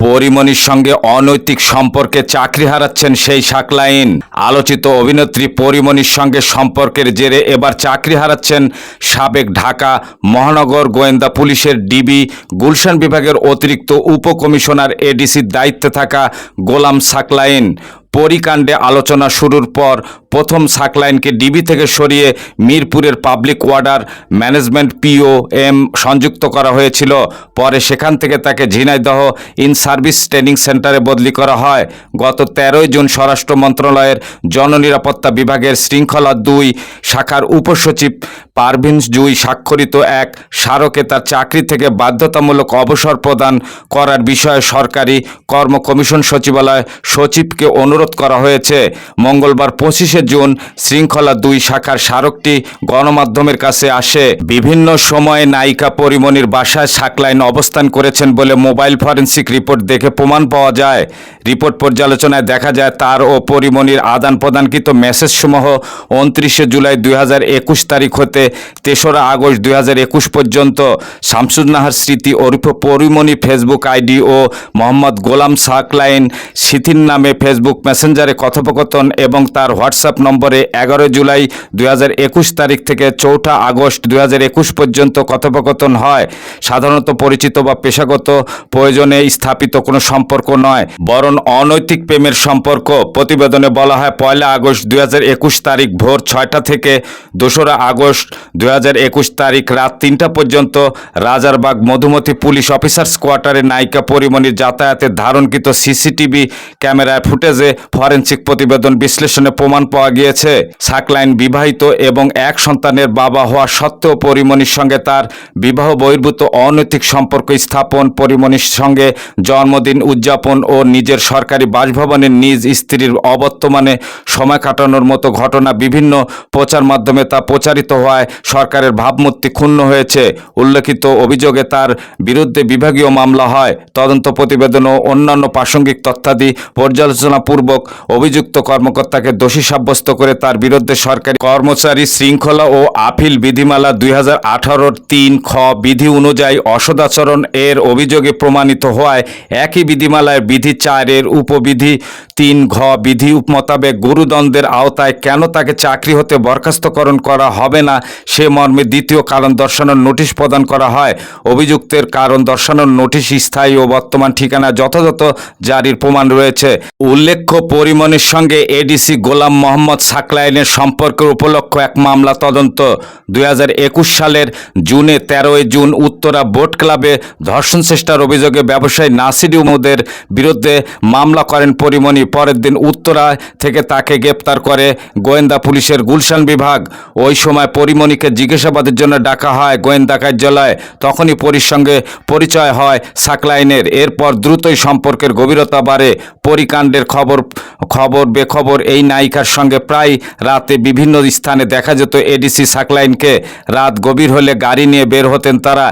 পরিমণির সঙ্গে অনৈতিক সম্পর্কে চাকরি হারাচ্ছেন সেই শাকলাইন। আলোচিত অভিনেত্রী পরিমণির সঙ্গে সম্পর্কের জেরে এবার চাকরি হারাচ্ছেন সাবেক ঢাকা মহানগর গোয়েন্দা পুলিশের ডিবি, গুলশান বিভাগের অতিরিক্ত উপকমিশনার এডিসির দায়িত্বে থাকা গোলাম সাকলাইন পরিকাণ্ডে আলোচনা শুরুর পর প্রথম সাকলাইনকে ডিবি থেকে সরিয়ে মিরপুরের public order management PO M সংযুক্ত করা হয়েছিল। পরে সেখান থেকে তাকে ঝিনাইদহ ইন সার্ভিস ট্রেনিং সেন্টারে বদলি করা হয়। গত তেরোই জুন স্বরাষ্ট্র মন্ত্রণালয়ের জননিরাপত্তা বিভাগের শৃঙ্খলা দুই শাখার উপসচিব পারভিন্স জুই স্বাক্ষরিত এক স্মারকে তার চাকরি থেকে বাধ্যতামূলক অবসর প্রদান করার বিষয়ে সরকারি কর্ম কমিশন সচিবালয় সচিবকে অনুরোধ করা হয়েছে। মঙ্গলবার পঁচিশে জুন শৃঙ্খলা দুই শাখার স্মারকটি গণমাধ্যমের কাছে আসে। বিভিন্ন সময়ে নায়িকা পরিমণির বাসায় সাকলাইন অবস্থান করেছেন বলে মোবাইল ফরেন্সিক রিপোর্ট দেখে প্রমাণ পাওয়া যায়। রিপোর্ট পর্যালোচনায় দেখা যায়, তার ও পরিমণির আদান প্রদানকৃত মেসেজ সমূহ উনত্রিশে জুলাই দুই হাজার একুশ তারিখ হতে তেসরা আগস্ট দুই হাজার একুশ পর্যন্ত। শামসুন্নাহার স্মৃতি ওরফে পরিমণি ফেসবুক আইডি ও মোহাম্মদ গোলাম সাকলাইন সিথির নামে ফেসবুক মেসেঞ্জারে কথোপকথন এবং তার হোয়াটসঅ্যাপ নম্বরে এগারো জুলাই দুই হাজার একুশ তারিখ থেকে চৌঠা আগস্ট দুই হাজার একুশ পর্যন্ত কথোপকথন হয়। সাধারণত পরিচিত বা পেশাগত প্রয়োজনে স্থাপিত কোনো সম্পর্ক নয়। বরং অনৈতিক প্রেমের সম্পর্ক। প্রতিবেদনে বলা হয়, পয়লা আগস্ট দুই হাজার একুশ তারিখ ভোর ছয়টা থেকে দোসরা আগস্ট দু হাজার একুশ তারিখ রাত তিনটা পর্যন্ত রাজারবাগ মধুমতি পুলিশ অফিসার্স কোয়ার্টারে নায়িকা পরিমণির যাতায়াতের ধারণকৃত সিসিটিভি ক্যামেরায় ফুটেজে ফরেনসিক প্রতিবেদন বিশ্লেষণে প্রমাণ পাওয়া গিয়েছে, সাকলাইন বিবাহিত এবং এক সন্তানের বাবা হওয়া সত্ত্বেও পরিমণির সঙ্গে তার বিবাহ বহির্ভূত অনৈতিক সম্পর্ক স্থাপন পরিমণির সঙ্গে জন্মদিন উদযাপন ও নিজের সরকারি বাসভবনের নিজ স্ত্রীর অবর্তমানে সময় কাটানোর মতো ঘটনা বিভিন্ন প্রচার মাধ্যমে তা প্রচারিত হওয়ায় সরকারের ভাবমূর্তি ক্ষুণ্ণ হয়েছে। উল্লেখিত অভিযোগে তার বিরুদ্ধে বিভাগীয় মামলা হয়। তদন্ত প্রতিবেদন ও অন্যান্য প্রাসঙ্গিক তথ্যাদি পর্যালোচনাপূর্বক অভিযুক্ত কর্মকর্তাকে দোষী সাব্যস্ত করে তার বিরুদ্ধে সরকারি কর্মচারী শৃঙ্খলা ও আপিল বিধিমালা দুই হাজার আঠারোর তিন খ বিধি অনুযায়ী অসদাচরণ এর অভিযোগে প্রমাণিত হওয়ায় একই বিধিমালায় বিধি চারের উপবিধি তিন ঘ বিধি মোতাবেক গুরুদণ্ডের আওতায় কেন তাকে চাকরি হতে বরখাস্তকরণ করা হবে না? সে মর্মে দ্বিতীয় কারণ দর্শানোর নোটিশ প্রদান করা হয়। অভিযুক্তের কারণ দর্শানোর নোটিশ স্থায়ী ও বর্তমান ঠিকানা যথাযথ জারির প্রমাণ রয়েছে। উল্লেখ্য, পরিমণের সঙ্গে এডিসি গোলাম মোহাম্মদ সাকলাইনের সম্পর্কের উপলক্ষ এক মামলা তদন্ত। দু হাজার একুশ সালের জুনে তেরোই জুন উত্তরা বোট ক্লাবে ধর্ষণ চেষ্টার অভিযোগে ব্যবসায়ী নাসির উমদের বিরুদ্ধে মামলা করেন পরিমণি। পরের দিন উত্তরা থেকে তাকে গ্রেপ্তার করে গোয়েন্দা পুলিশের গুলশান বিভাগ। ওই সময় পরিমণিকে জিজ্ঞাসাবাদের জন্য ডাকা হয় গোয়েন্দা কার্যালয়ে। তখনই পরির সঙ্গে পরিচয় হয় সাকলাইনের। এরপর দ্রুতই সম্পর্কের গভীরতা বাড়ে। পরিকাণ্ডের খবর খবর, বেখবর এই নায়িকার সঙ্গে প্রায় রাতে বিভিন্ন স্থানে দেখা যেত এডিসি সাকলাইনকে। রাত গভীর হলে গাড়ি নিয়ে বের হতেন তারা।